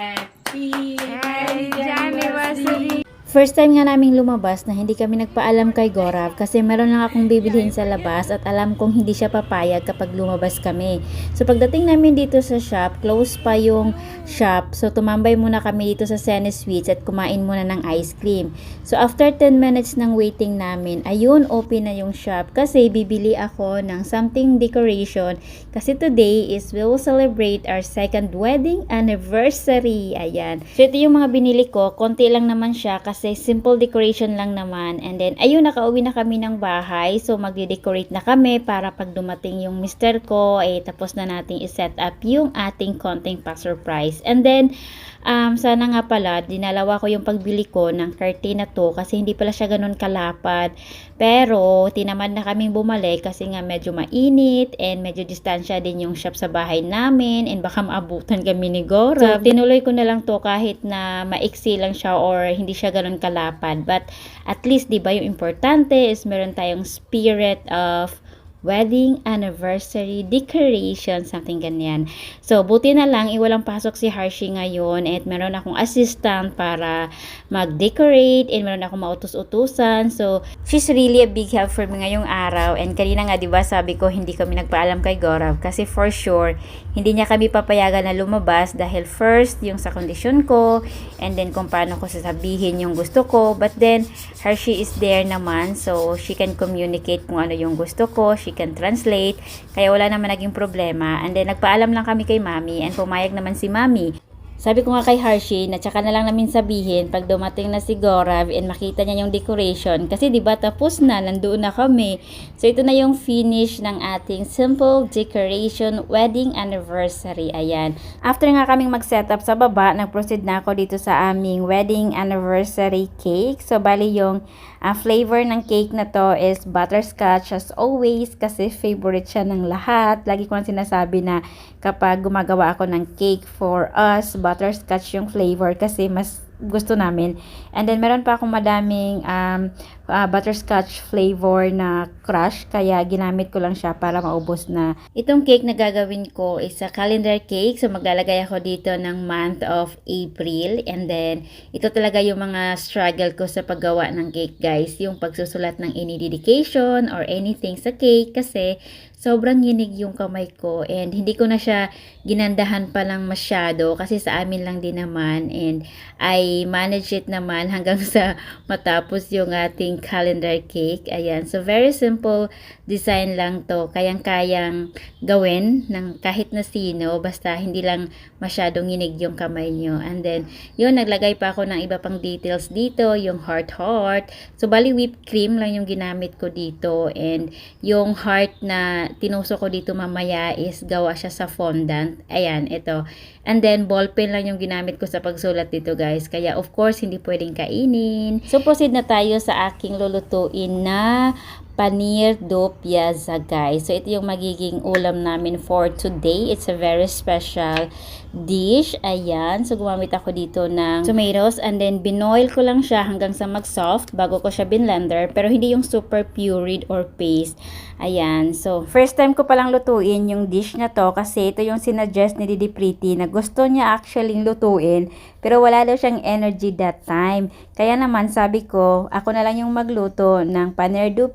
Happy, Happy! First time nga naming lumabas na hindi kami nagpaalam kay Gorav kasi meron lang akong bibilhin sa labas at alam kong hindi siya papayag kapag lumabas kami. So pagdating namin dito sa shop, close pa yung shop. So tumambay muna kami dito sa Sene Sweets at kumain muna ng ice cream. So after 10 minutes ng waiting namin, ayun, open na yung shop kasi bibili ako ng something decoration kasi today is we will celebrate our second wedding anniversary. Ayan. So ito yung mga binili ko. Konti lang naman siya kasi simple decoration lang naman. And then, ayun, nakauwi na kami ng bahay. So, magde-decorate na kami para pag dumating yung mister ko, eh, tapos na nating i-set up yung ating konting pa-surprise. And then, um, sana nga pala, dinalawa ko yung pagbili ko ng curtain na to kasi hindi pala siya ganun kalapad. Pero, tinamad na kaming bumalik kasi nga medyo mainit and medyo distansya din yung shop sa bahay namin and baka maabutan kami ni Gora. So, tinuloy ko na lang to kahit na maiksi lang siya or hindi siya ganun kalapad. But, at least, di ba, yung importante is meron tayong spirit of wedding anniversary decoration, something ganyan. So, buti na lang, iwalang pasok si Harshi ngayon at meron akong assistant para mag-decorate and meron akong mautos-utusan. So, she's really a big help for me ngayong araw and kanina nga, di ba, sabi ko hindi kami nagpaalam kay Gorav kasi for sure, hindi niya kami papayagan na lumabas dahil first, yung sa kondisyon ko and then kung paano ko sasabihin yung gusto ko. But then, Hershey is there naman so she can communicate kung ano yung gusto ko. She can translate. Kaya wala naman naging problema. And then, nagpaalam lang kami kay Mami and pumayag naman si Mami. Sabi ko nga kay Hershey na tsaka na lang namin sabihin pag dumating na si Gorav and makita niya yung decoration. Kasi di ba tapos na, nandoon na kami. So ito na yung finish ng ating simple decoration wedding anniversary. Ayan. After nga kaming mag-setup sa baba, nag-proceed na ako dito sa aming wedding anniversary cake. So bali yung uh, flavor ng cake na to is butterscotch as always kasi favorite siya ng lahat. Lagi ko nang sinasabi na kapag gumagawa ako ng cake for us, butterscotch yung flavor kasi mas gusto namin. And then, meron pa akong madaming um, uh, butterscotch flavor na crush. Kaya, ginamit ko lang siya para maubos na. Itong cake na gagawin ko is a calendar cake. So, maglalagay ako dito ng month of April. And then, ito talaga yung mga struggle ko sa paggawa ng cake, guys. Yung pagsusulat ng any dedication or anything sa cake. Kasi, sobrang yinig yung kamay ko and hindi ko na siya ginandahan pa lang masyado kasi sa amin lang din naman and I manage it naman hanggang sa matapos yung ating calendar cake. Ayan. So, very simple design lang to. Kayang-kayang gawin ng kahit na sino basta hindi lang masyadong yinig yung kamay nyo. And then, yun, naglagay pa ako ng iba pang details dito, yung heart-heart. So, bali whipped cream lang yung ginamit ko dito and yung heart na tinuso ko dito mamaya is gawa siya sa fondant. Ayan, ito. And then, ballpen lang yung ginamit ko sa pagsulat dito, guys. Kaya, of course, hindi pwedeng kainin. So, proceed na tayo sa aking lulutuin na paneer do piazza, guys. So, ito yung magiging ulam namin for today. It's a very special dish. Ayan. So, gumamit ako dito ng tomatoes and then binoil ko lang siya hanggang sa mag-soft bago ko siya binlender. Pero hindi yung super pureed or paste. Ayan. So, first time ko palang lutuin yung dish na to kasi ito yung sinuggest ni Didi Pretty na gusto niya actually lutuin pero wala daw siyang energy that time. Kaya naman sabi ko, ako na lang yung magluto ng paneer do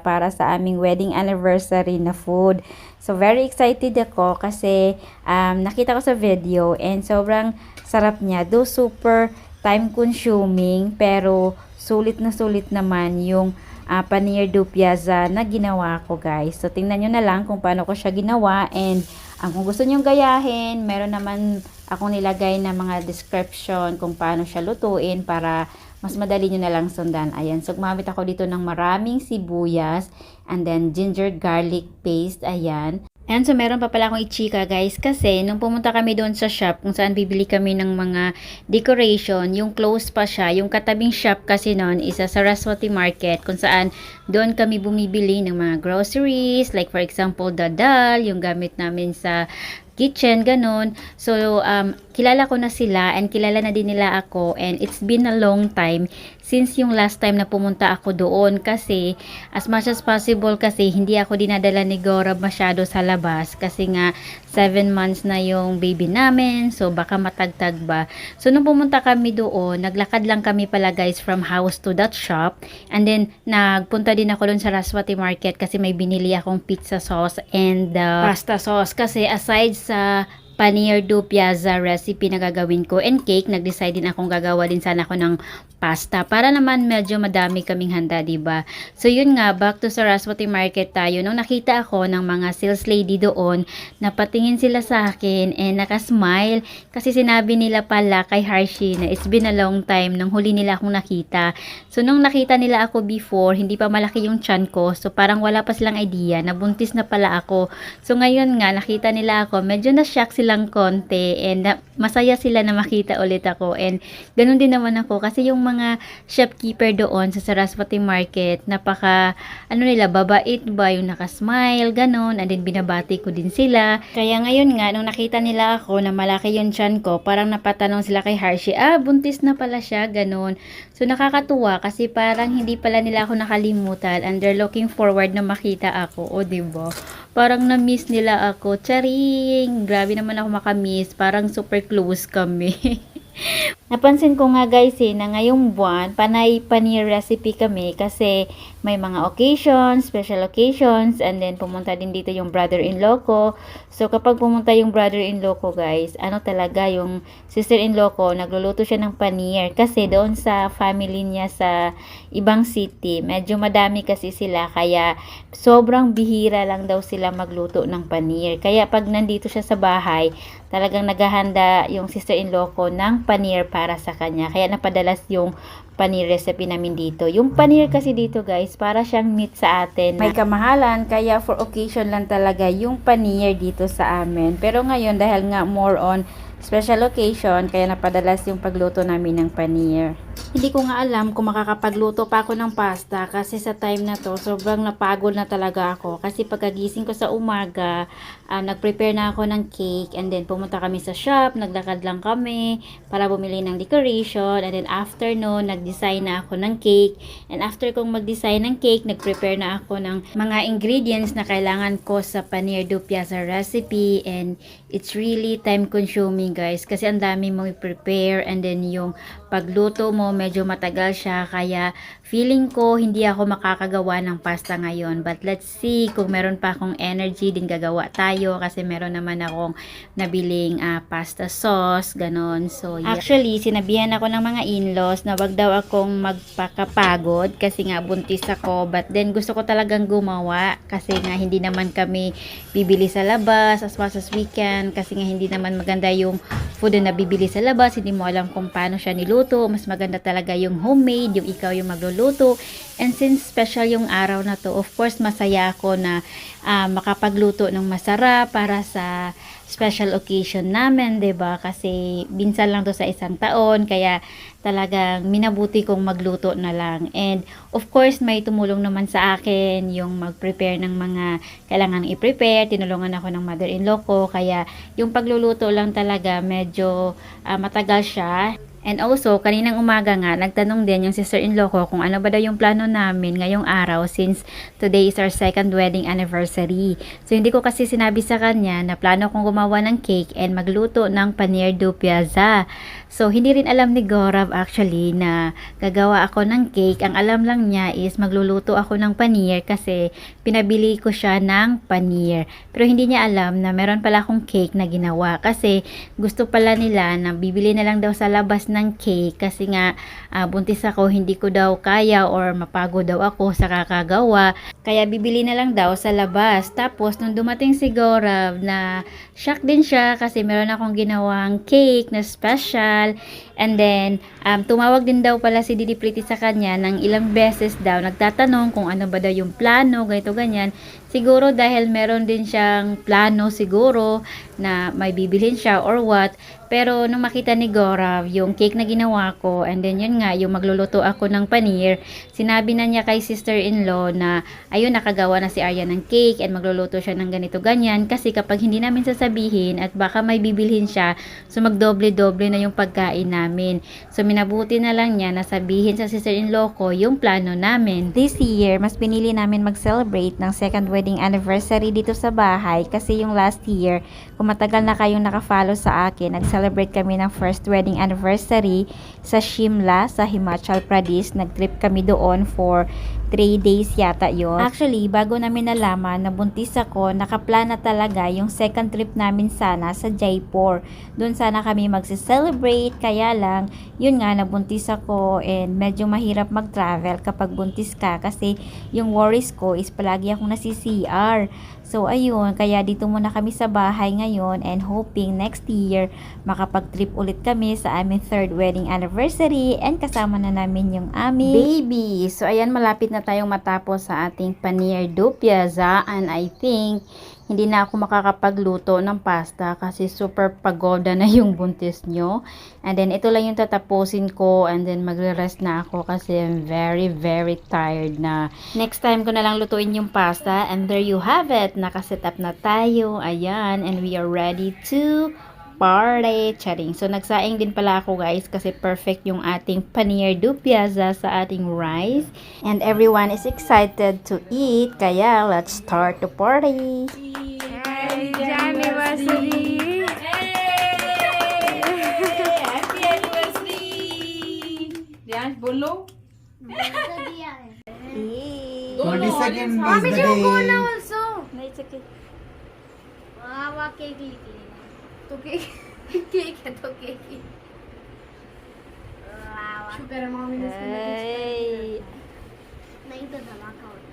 para sa aming wedding anniversary na food. So, very excited ako kasi um, nakita ko sa video and sobrang sarap niya. Do super time consuming pero sulit na sulit naman yung uh, paneer do piazza na ginawa ko guys. So, tingnan nyo na lang kung paano ko siya ginawa and ang kung gusto nyong gayahin, meron naman akong nilagay na mga description kung paano siya lutuin para mas madali nyo na lang sundan. Ayan, so gumamit ako dito ng maraming sibuyas and then ginger garlic paste. Ayan. And so, meron pa pala akong i-chika guys kasi nung pumunta kami doon sa shop kung saan bibili kami ng mga decoration, yung close pa siya, yung katabing shop kasi noon isa sa Saraswati Market kung saan doon kami bumibili ng mga groceries like for example dadal, yung gamit namin sa kitchen, ganun. So, um, kilala ko na sila and kilala na din nila ako and it's been a long time since yung last time na pumunta ako doon kasi as much as possible kasi hindi ako dinadala ni Gora masyado sa labas kasi nga 7 months na yung baby namin so baka matagtag ba so nung pumunta kami doon naglakad lang kami pala guys from house to that shop and then nagpunta din ako doon sa Raswati Market kasi may binili akong pizza sauce and uh, pasta sauce kasi aside sa paneer do piazza recipe na gagawin ko and cake, nag-decide din akong gagawa din sana ako ng pasta para naman medyo madami kaming handa, ba? So yun nga, back to Saraswati Market tayo. Nung nakita ako ng mga sales lady doon, napatingin sila sa akin and nakasmile kasi sinabi nila pala kay Harshi na it's been a long time nung huli nila akong nakita. So nung nakita nila ako before, hindi pa malaki yung chan ko. So parang wala pa silang idea na buntis na pala ako. So ngayon nga nakita nila ako, medyo na-shock silang konti and na- masaya sila na makita ulit ako. And ganun din naman ako kasi yung mga shopkeeper doon sa Saraswati Market, napaka ano nila, babait ba yung nakasmile, ganun. And then binabati ko din sila. Kaya ngayon nga, nung nakita nila ako na malaki yung chan ko, parang napatanong sila kay Hershey, ah, buntis na pala siya, ganun. So nakakatuwa kasi parang hindi pala nila ako nakalimutan and they're looking forward na makita ako, o diba? Parang na-miss nila ako. Charing! Grabe naman ako makamiss. Parang super close kami. Napansin ko nga guys eh, na ngayong buwan, panay paneer recipe kami kasi may mga occasions, special occasions, and then pumunta din dito yung brother-in-law ko. So kapag pumunta yung brother-in-law ko guys, ano talaga yung sister-in-law ko, nagluluto siya ng paneer kasi doon sa family niya sa ibang city, medyo madami kasi sila kaya sobrang bihira lang daw sila magluto ng paneer. Kaya pag nandito siya sa bahay, talagang naghahanda yung sister-in-law ko ng paneer para sa kanya. Kaya napadalas yung paneer recipe namin dito. Yung paneer kasi dito guys, para siyang meat sa atin. May kamahalan, kaya for occasion lang talaga yung paneer dito sa amin. Pero ngayon, dahil nga more on special occasion, kaya napadalas yung pagluto namin ng paneer. Hindi ko nga alam kung makakapagluto pa ako ng pasta kasi sa time na to sobrang napagod na talaga ako. Kasi pagkagising ko sa umaga ah, nag-prepare na ako ng cake and then pumunta kami sa shop, naglakad lang kami para bumili ng decoration. And then after no, nag-design na ako ng cake. And after kong mag-design ng cake, nag-prepare na ako ng mga ingredients na kailangan ko sa paneer do piazza recipe. And it's really time consuming guys kasi ang dami mong i-prepare and then yung pagluto mo medyo matagal siya kaya feeling ko hindi ako makakagawa ng pasta ngayon. But let's see kung meron pa akong energy din gagawa tayo kasi meron naman akong nabiling ah, pasta sauce ganon. So yeah. actually sinabihan ako ng mga in-laws na wag daw akong magpakapagod kasi nga buntis ako. But then gusto ko talagang gumawa kasi nga hindi naman kami bibili sa labas as much as we can. Kasi nga hindi naman maganda yung food na bibili sa labas. Hindi mo alam kung paano siya niluto. Mas maganda talaga yung homemade yung ikaw yung magluluto and since special yung araw na to of course masaya ako na ah, makapagluto ng masarap para sa special occasion namin, 'di ba? Kasi binsan lang to sa isang taon kaya talagang minabuti kong magluto na lang. And of course, may tumulong naman sa akin yung mag-prepare ng mga kailangan i-prepare. Tinulungan ako ng mother-in-law ko kaya yung pagluluto lang talaga medyo ah, matagal siya. And also, kaninang umaga nga, nagtanong din yung sister-in-law ko kung ano ba daw yung plano namin ngayong araw since today is our second wedding anniversary. So, hindi ko kasi sinabi sa kanya na plano kong gumawa ng cake and magluto ng paneer do piazza. So, hindi rin alam ni Gorav actually na gagawa ako ng cake. Ang alam lang niya is magluluto ako ng paneer kasi pinabili ko siya ng paneer. Pero hindi niya alam na meron pala akong cake na ginawa kasi gusto pala nila na bibili na lang daw sa labas ng cake kasi nga ah, buntis ako hindi ko daw kaya or mapagod daw ako sa kakagawa. Kaya bibili na lang daw sa labas. Tapos nung dumating si Gorav na shock din siya kasi meron akong ginawang cake na special. And then um, tumawag din daw pala si Didi Pretty sa kanya ng ilang beses daw nagtatanong kung ano ba daw yung plano ganito ganyan Siguro dahil meron din siyang plano siguro na may bibilhin siya or what. Pero nung makita ni Gorav yung cake na ginawa ko and then yun nga yung magluluto ako ng paneer, sinabi na niya kay sister-in-law na ayun nakagawa na si Arya ng cake and magluluto siya ng ganito ganyan kasi kapag hindi namin sasabihin at baka may bibilhin siya, so magdoble-doble na yung pagkain namin. So minabuti na lang niya na sabihin sa sister-in-law ko yung plano namin. This year, mas pinili namin mag-celebrate ng second wedding anniversary dito sa bahay kasi yung last year, kung matagal na kayong nakafollow sa akin, nag-celebrate kami ng first wedding anniversary sa Shimla sa Himachal Pradesh. Nag-trip kami doon for 3 days yata yon. Actually, bago namin nalaman na buntis ako, nakaplan na talaga yung second trip namin sana sa Jaipur. Doon sana kami magse-celebrate, kaya lang, yun nga, nabuntis ako and medyo mahirap mag-travel kapag buntis ka kasi yung worries ko is palagi akong nasi-CR. So, ayun, kaya dito muna kami sa bahay ngayon and hoping next year makapag-trip ulit kami sa aming third wedding anniversary and kasama na namin yung aming baby. So, ayan, malapit na tayong matapos sa ating paneer do piazza and I think hindi na ako makakapagluto ng pasta kasi super pagoda na yung buntis nyo. And then, ito lang yung tatapusin ko and then magre-rest na ako kasi I'm very, very tired na. Next time ko na lang lutuin yung pasta and there you have it. Nakaset up na tayo. Ayan. And we are ready to party. Charing. So, nagsaing din pala ako guys kasi perfect yung ating paneer do piazza sa ating rice. And everyone is excited to eat. Kaya, let's start the party! Happy anniversary! Happy anniversary! Diyan, bolo? Twenty second is the day. Mommy, you go also. It's okay. Wow, wow, cake, cake. तो cake cake है तो केक ही शुक्र है मम्मी ने इसको Hey. नहीं तो धमाका होता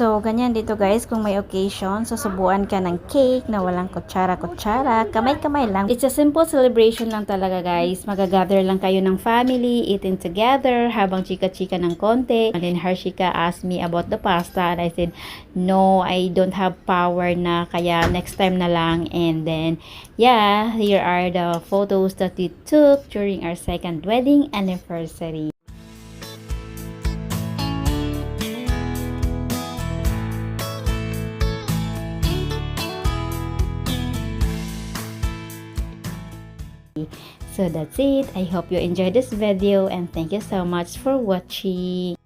So, ganyan dito guys, kung may occasion, susubuan ka ng cake na walang kutsara-kutsara, kamay-kamay lang. It's a simple celebration lang talaga guys. Magagather lang kayo ng family, eating together, habang chika-chika ng konti. And then Harshika asked me about the pasta and I said, no, I don't have power na, kaya next time na lang. And then, yeah, here are the photos that we took during our second wedding anniversary. So that's it. I hope you enjoyed this video and thank you so much for watching.